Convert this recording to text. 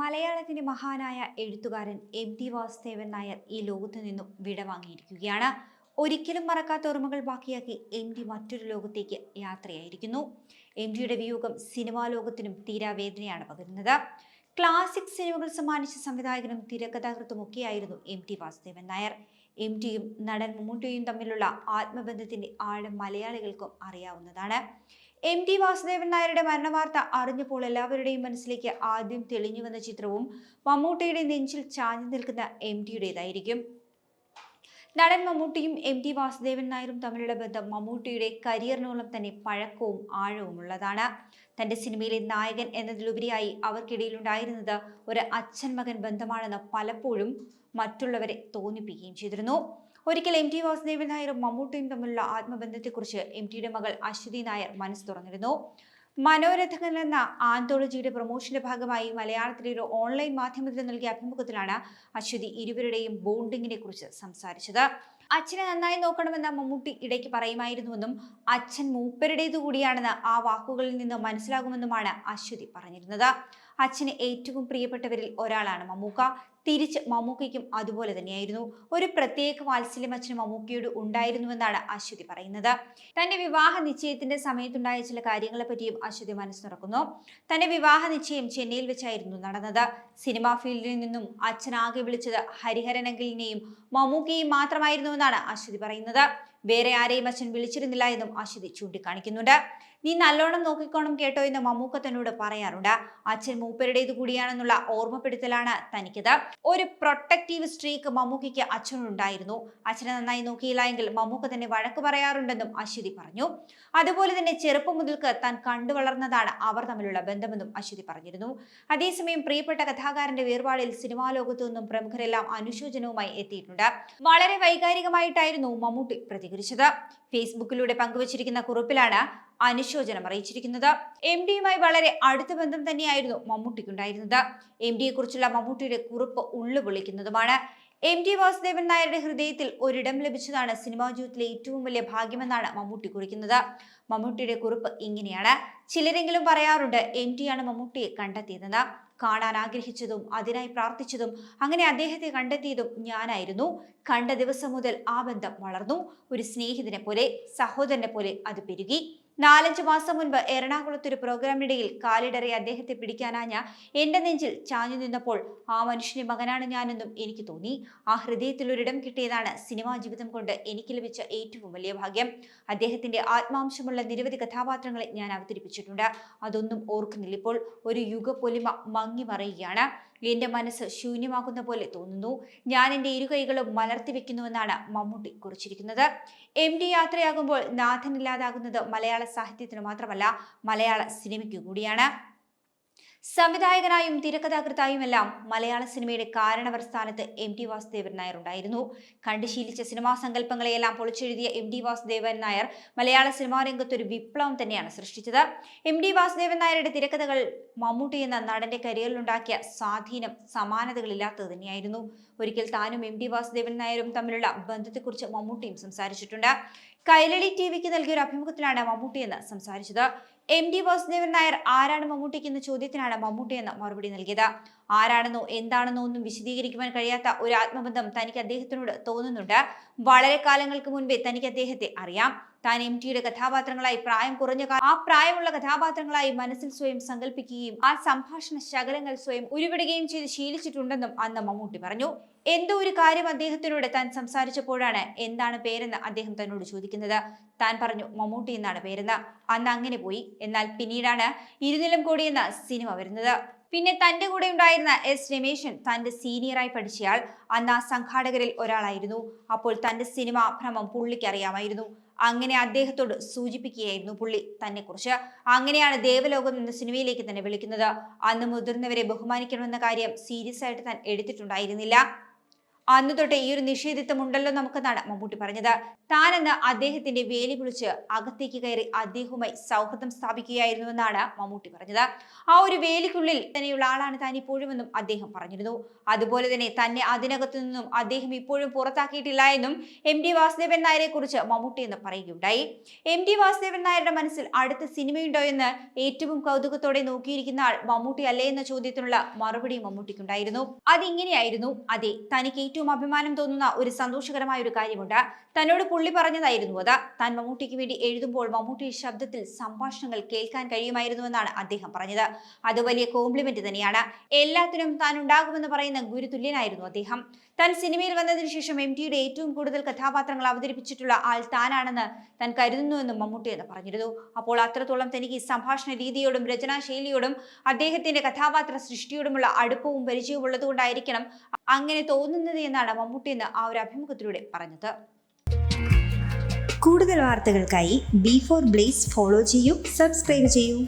മലയാളത്തിന്റെ മഹാനായ എഴുത്തുകാരൻ എം ടി വാസുദേവൻ നായർ ഈ ലോകത്തു നിന്നും വിടവാങ്ങിയിരിക്കുകയാണ് ഒരിക്കലും മറക്കാത്ത ഓർമ്മകൾ ബാക്കിയാക്കി എം ടി മറ്റൊരു ലോകത്തേക്ക് യാത്രയായിരിക്കുന്നു. എം ടിയുടെ വിയോഗം സിനിമാ ലോകത്തിനും തീരാവേദനയാണ് പകരുന്നത്. ക്ലാസിക് സിനിമകൾ സമ്മാനിച്ച സംവിധായകനും തിരക്കഥാകൃത്തും ഒക്കെയായിരുന്നു M T Vasudevan Nair. M ടിയും നടൻ മമ്മൂട്ടിയും തമ്മിലുള്ള ആത്മബന്ധത്തിന്റെ ആഴം മലയാളികൾക്കും അറിയാവുന്നതാണ്. എം ടി വാസുദേവൻ നായരുടെ മരണവാർത്ത അറിഞ്ഞപ്പോൾ എല്ലാവരുടെയും മനസ്സിലേക്ക് ആദ്യം തെളിഞ്ഞു വന്ന ചിത്രവും മമ്മൂട്ടിയുടെ നെഞ്ചിൽ ചാഞ്ഞു നിൽക്കുന്ന എം ടിയുടേതായിരിക്കും നടൻ മമ്മൂട്ടിയും എം ടി വാസുദേവൻ നായരും തമ്മിലുള്ള ബന്ധം മമ്മൂട്ടിയുടെ കരിയറിനോളം തന്നെ പഴക്കവും ആഴവുമുള്ളതാണ് തന്റെ സിനിമയിലെ നായകൻ എന്നതിലുപരിയായി അവർക്കിടയിലുണ്ടായിരുന്നത് ഒരു അച്ഛൻ മകൻ ബന്ധമാണെന്ന് പലപ്പോഴും മറ്റുള്ളവരെ തോന്നിപ്പിക്കുകയും ചെയ്തിരുന്നു. ഒരിക്കൽ എം ടി വാസുദേവൻ നായരും മമ്മൂട്ടിയും തമ്മിലുള്ള ആത്മബന്ധത്തെക്കുറിച്ച് എം ടിയുടെ മകൾ അശ്വതി നായർ മനസ്സ് തുറന്നിരുന്നു. മനോരഥകൻ എന്ന ആന്തോളജിയുടെ പ്രൊമോഷന്റെ ഭാഗമായി മലയാളത്തിലെ ഒരു ഓൺലൈൻ മാധ്യമത്തിന് നൽകിയ അഭിമുഖത്തിലാണ് അശ്വതി ഇരുവരുടെയും ബോണ്ടിങ്ങിനെ കുറിച്ച് സംസാരിച്ചത്. അച്ഛനെ നന്നായി നോക്കണമെന്ന് മമ്മൂട്ടി ഇടയ്ക്ക് പറയുമായിരുന്നുവെന്നും അച്ഛൻ മൂപ്പരുടേതു കൂടിയാണെന്ന് ആ വാക്കുകളിൽ നിന്ന് മനസ്സിലാകുമെന്നുമാണ് അശ്വതി പറഞ്ഞിരുന്നത്. അച്ഛന് ഏറ്റവും പ്രിയപ്പെട്ടവരിൽ ഒരാളാണ് മമ്മൂക്ക. തിരിച്ച് മമ്മൂക്കയ്ക്കും അതുപോലെ തന്നെയായിരുന്നു. ഒരു പ്രത്യേക വാത്സല്യം അച്ഛന് മമ്മൂക്കയോട് ഉണ്ടായിരുന്നുവെന്നാണ് അശ്വതി പറയുന്നത്. തന്റെ വിവാഹ നിശ്ചയത്തിന്റെ സമയത്തുണ്ടായ ചില കാര്യങ്ങളെ പറ്റിയും അശ്വതി മനസ്സ് തുറക്കുന്നു തന്റെ വിവാഹ നിശ്ചയം ചെന്നൈയിൽ വെച്ചായിരുന്നു നടന്നത്. സിനിമാ ഫീൽഡിൽ നിന്നും അച്ഛനാകെ വിളിച്ചത് ഹരിഹരനങ്കിലിനെയും മമ്മൂക്കയെയും മാത്രമായിരുന്നുവെന്നാണ് അശ്വതി പറയുന്നത്. വേറെ ആരെയും അച്ഛൻ വിളിച്ചിരുന്നില്ല എന്നും അശ്വതി ചൂണ്ടിക്കാണിക്കുന്നുണ്ട്. നീ നല്ലോണം നോക്കിക്കോണം കേട്ടോ എന്ന് മമ്മൂക്ക തന്നോട് പറയാറുണ്ട്. അച്ഛൻ മൂപ്പരുടേത് കൂടിയാണെന്നുള്ള ഓർമ്മപ്പെടുത്തലാണ് തനിക്കത്. ഒരു പ്രൊട്ടക്റ്റീവ് സ്ട്രീക്ക് മമ്മൂക്കയ്ക്ക് അച്ഛനുണ്ടായിരുന്നു. അച്ഛനെ നന്നായി നോക്കിയില്ല എങ്കിൽ മമ്മൂക്ക തന്നെ വഴക്ക് പറയാറുണ്ടെന്നും അശ്വതി പറഞ്ഞു. അതുപോലെ തന്നെ ചെറുപ്പം മുതൽക്ക് താൻ കണ്ടു വളർന്നതാണ് അവർ തമ്മിലുള്ള ബന്ധമെന്നും അശ്വതി പറഞ്ഞിരുന്നു. അതേസമയം പ്രിയപ്പെട്ട കഥാകാരന്റെ വേർപാടിൽ സിനിമാ ലോകത്തു നിന്നും പ്രമുഖരെല്ലാം അനുശോചനവുമായി എത്തിയിട്ടുണ്ട്. വളരെ വൈകാരികമായിട്ടായിരുന്നു മമ്മൂട്ടി പ്രതികരിച്ചത്. ഫേസ്ബുക്കിലൂടെ പങ്കുവച്ചിരിക്കുന്ന കുറിപ്പിലാണ് അനുശോചനം അറിയിച്ചിരിക്കുന്നത്. എം ഡിയുമായി വളരെ അടുത്ത ബന്ധം തന്നെയായിരുന്നു മമ്മൂട്ടിക്കുണ്ടായിരുന്നത്. എം ഡിയെ കുറിച്ചുള്ള മമ്മൂട്ടിയുടെ കുറിപ്പ് ഉള്ളു പൊളിക്കുന്നതുമാണ് എം ടി വാസുദേവൻ നായരുടെ ഹൃദയത്തിൽ ഒരിടം ലഭിച്ചതാണ് സിനിമാ ജീവിതത്തിലെ ഏറ്റവും വലിയ ഭാഗ്യമെന്നാണ് മമ്മൂട്ടി കുറിക്കുന്നത്. മമ്മൂട്ടിയുടെ കുറിപ്പ് ഇങ്ങനെയാണ്. ചിലരെങ്കിലും പറയാറുണ്ട് എം ടിയാണ് മമ്മൂട്ടിയെ കണ്ടെത്തിയതെന്ന്. കാണാൻ ആഗ്രഹിച്ചതും അതിനായി പ്രാർത്ഥിച്ചതും അങ്ങനെ അദ്ദേഹത്തെ കണ്ടെത്തിയതും ഞാനായിരുന്നു. കണ്ട ദിവസം മുതൽ ആ ബന്ധം വളർന്നു. ഒരു സ്നേഹിതനെ പോലെ സഹോദരനെ പോലെ അത് പെരുകി. നാലഞ്ച് മാസം മുൻപ് എറണാകുളത്ത് ഒരു പ്രോഗ്രാമിനിടയിൽ കാലിടറി അദ്ദേഹത്തെ പിടിക്കാനാഞ്ഞ എന്റെ നെഞ്ചിൽ ചാഞ്ഞു നിന്നപ്പോൾ ആ മനുഷ്യന്റെ മകനാണ് ഞാനെന്നും എനിക്ക് തോന്നി. ആ ഹൃദയത്തിൽ ഒരിടം കിട്ടിയതാണ് സിനിമാ ജീവിതം കൊണ്ട് എനിക്ക് ലഭിച്ച ഏറ്റവും വലിയ ഭാഗ്യം. അദ്ദേഹത്തിന്റെ ആത്മാംശമുള്ള നിരവധി കഥാപാത്രങ്ങളെ ഞാൻ അവതരിപ്പിച്ചിട്ടുണ്ട്. അതൊന്നും ഓർക്കുന്നില്ല ഇപ്പോൾ. ഒരു യുഗ പൊലിമ മങ്ങി മറയുകയാണ് എന്റെ മനസ്സ് ശൂന്യമാകുന്ന പോലെ തോന്നുന്നു. ഞാൻ എന്റെ ഇരുകൈകളും മലർത്തി വെക്കുന്നുവെന്നാണ് മമ്മൂട്ടി കുറിച്ചിരിക്കുന്നത്. എം ഡി യാത്രയാകുമ്പോൾ നാഥനില്ലാതാകുന്നത് മലയാള സാഹിത്യത്തിന് മാത്രമല്ല മലയാള സിനിമയ്ക്ക് കൂടിയാണ്. സംവിധായകനായും തിരക്കഥാകൃത്തായുമെല്ലാം മലയാള സിനിമയുടെ കാരണവർ സ്ഥാനത്ത് എം ടി വാസുദേവൻ നായർ ഉണ്ടായിരുന്നു കണ്ടുശീലിച്ച സിനിമാ സങ്കല്പങ്ങളെയെല്ലാം പൊളിച്ചെഴുതിയ എം ടി വാസുദേവൻ നായർ മലയാള സിനിമാ രംഗത്ത് ഒരു വിപ്ലവം തന്നെയാണ് സൃഷ്ടിച്ചത്. എം ടി വാസുദേവൻ നായരുടെ തിരക്കഥകൾ മമ്മൂട്ടി എന്ന നടന്റെ കരിയറിലുണ്ടാക്കിയ സ്വാധീനം സമാനതകളില്ലാത്തത് തന്നെയായിരുന്നു. ഒരിക്കൽ താനും എം ടി വാസുദേവൻ നായരും തമ്മിലുള്ള ബന്ധത്തെക്കുറിച്ച് മമ്മൂട്ടിയും സംസാരിച്ചിട്ടുണ്ട്. കൈലളി ടി വിക്ക് നൽകിയ ഒരു അഭിമുഖത്തിലാണ് മമ്മൂട്ടി എന്ന് സംസാരിച്ചത്. എം ഡി വാസുദേവൻ നായർ ആരാണ് മമ്മൂട്ടിക്ക് എന്ന ചോദ്യത്തിനാണ് മമ്മൂട്ടി എന്ന മറുപടി നൽകിയത്. ആരാണെന്നോ എന്താണെന്നോ ഒന്നും വിശദീകരിക്കുവാൻ കഴിയാത്ത ഒരു ആത്മബന്ധം തനിക്ക് അദ്ദേഹത്തിനോട് തോന്നുന്നുണ്ട്. വളരെ കാലങ്ങൾക്ക് മുൻപേ തനിക്ക് അദ്ദേഹത്തെ അറിയാം. താൻ എം ടിയുടെ കഥാപാത്രങ്ങളായി പ്രായം കുറഞ്ഞ ആ പ്രായമുള്ള കഥാപാത്രങ്ങളായി മനസ്സിൽ സ്വയം സങ്കല്പിക്കുകയും ആ സംഭാഷണ ശകലങ്ങൾ സ്വയം ഉരുവിടുകയും ചെയ്ത് ശീലിച്ചിട്ടുണ്ടെന്നും അന്ന് മമ്മൂട്ടി പറഞ്ഞു. എന്തോ ഒരു കാര്യം അദ്ദേഹത്തിനോട് താൻ സംസാരിച്ചപ്പോഴാണ് എന്താണ് പേരെന്ന് അദ്ദേഹം തന്നോട് ചോദിക്കുന്നത്. താൻ പറഞ്ഞു മമ്മൂട്ടി എന്നാണ് പേരെന്ന്. അന്ന് അങ്ങനെ പോയി. എന്നാൽ പിന്നീടാണ് ഇരുനിലം കോടി എന്ന സിനിമ വരുന്നത്. പിന്നെ തന്റെ കൂടെ ഉണ്ടായിരുന്ന എസ് രമേശൻ തന്റെ സീനിയറായി പഠിച്ചയാൾ അന്ന് ആ സംഘാടകരിൽ ഒരാളായിരുന്നു. അപ്പോൾ തന്റെ സിനിമ ഭ്രമം പുള്ളിക്ക് അറിയാമായിരുന്നു. അങ്ങനെ അദ്ദേഹത്തോട് സൂചിപ്പിക്കുകയായിരുന്നു പുള്ളി തന്നെ കുറിച്ച് അങ്ങനെയാണ് ദേവലോകം എന്ന സിനിമയിലേക്ക് തന്നെ വിളിക്കുന്നത്. അന്ന് മുതിർന്നവരെ ബഹുമാനിക്കണമെന്ന കാര്യം സീരിയസ് ആയിട്ട് താൻ എടുത്തിട്ടുണ്ടായിരുന്നില്ല. അന്നു തൊട്ടേ ഈ ഒരു നിഷേധിത്വം ഉണ്ടല്ലോ നമുക്കെന്നാണ് മമ്മൂട്ടി പറഞ്ഞത്. താനെന്ന് അദ്ദേഹത്തിന്റെ വേലി വിളിച്ച് അകത്തേക്ക് കയറി അദ്ദേഹവുമായി സൗഹൃദം സ്ഥാപിക്കുകയായിരുന്നുവെന്നാണ് മമ്മൂട്ടി പറഞ്ഞത്. ആ ഒരു വേലിക്കുള്ളിൽ തന്നെയുള്ള ആളാണ് താൻ ഇപ്പോഴുമെന്നും അദ്ദേഹം പറഞ്ഞിരുന്നു. അതുപോലെ തന്നെ തന്നെ അതിനകത്തു നിന്നും അദ്ദേഹം ഇപ്പോഴും പുറത്താക്കിയിട്ടില്ല എന്നും എം ഡി വാസുദേവൻ നായരെ കുറിച്ച് മമ്മൂട്ടി എന്ന് പറയുകയുണ്ടായി. എം ഡി വാസുദേവൻ നായരുടെ മനസ്സിൽ അടുത്ത സിനിമയുണ്ടോ എന്ന് ഏറ്റവും കൗതുകത്തോടെ നോക്കിയിരിക്കുന്ന ആൾ മമ്മൂട്ടി അല്ലേ എന്ന ചോദ്യത്തിനുള്ള മറുപടി മമ്മൂട്ടിക്കുണ്ടായിരുന്നു. അതിങ്ങനെയായിരുന്നു. അതെ തനിക്ക് ഏറ്റവും അഭിമാനം തോന്നുന്ന ഒരു സന്തോഷകരമായ ഒരു കാര്യമുണ്ട്. തന്നോട് പുള്ളി പറഞ്ഞതായിരുന്നു അത്. താൻ മമ്മൂട്ടിക്ക് വേണ്ടി എഴുതുമ്പോൾ മമ്മൂട്ടി ശബ്ദത്തിൽ സംഭാഷണങ്ങൾ കേൾക്കാൻ കഴിയുമായിരുന്നുവെന്നാണ് അദ്ദേഹം പറഞ്ഞത്. അത് വലിയ കോംപ്ലിമെന്റ് തന്നെയാണ്. എല്ലാത്തിനും താൻ ഉണ്ടാകുമെന്ന് പറയുന്ന ഗുരുതുല്യനായിരുന്നു അദ്ദേഹം. താൻ സിനിമയിൽ വന്നതിന് ശേഷം എം ടിയുടെ ഏറ്റവും കൂടുതൽ കഥാപാത്രങ്ങൾ അവതരിപ്പിച്ചിട്ടുള്ള ആൾ താനാണെന്ന് താൻ കരുതുന്നുവെന്നും മമ്മൂട്ടി എന്ന് പറഞ്ഞിരുന്നു. അപ്പോൾ അത്രത്തോളം തനിക്ക് സംഭാഷണ രീതിയോടും രചനാശൈലിയോടും അദ്ദേഹത്തിന്റെ കഥാപാത്ര സൃഷ്ടിയോടുമുള്ള അടുപ്പവും പരിചയവും ഉള്ളതുകൊണ്ടായിരിക്കണം അങ്ങനെ തോന്നുന്നത് എന്നാണ് മമ്മൂട്ടി എന്ന് ആ ഒരു അഭിമുഖത്തിലൂടെ പറഞ്ഞത്. കൂടുതൽ വാർത്തകൾക്കായി ബി ഫോർ ബ്ലേസ് ഫോളോ ചെയ്യൂ സബ്സ്ക്രൈബ് ചെയ്യൂ.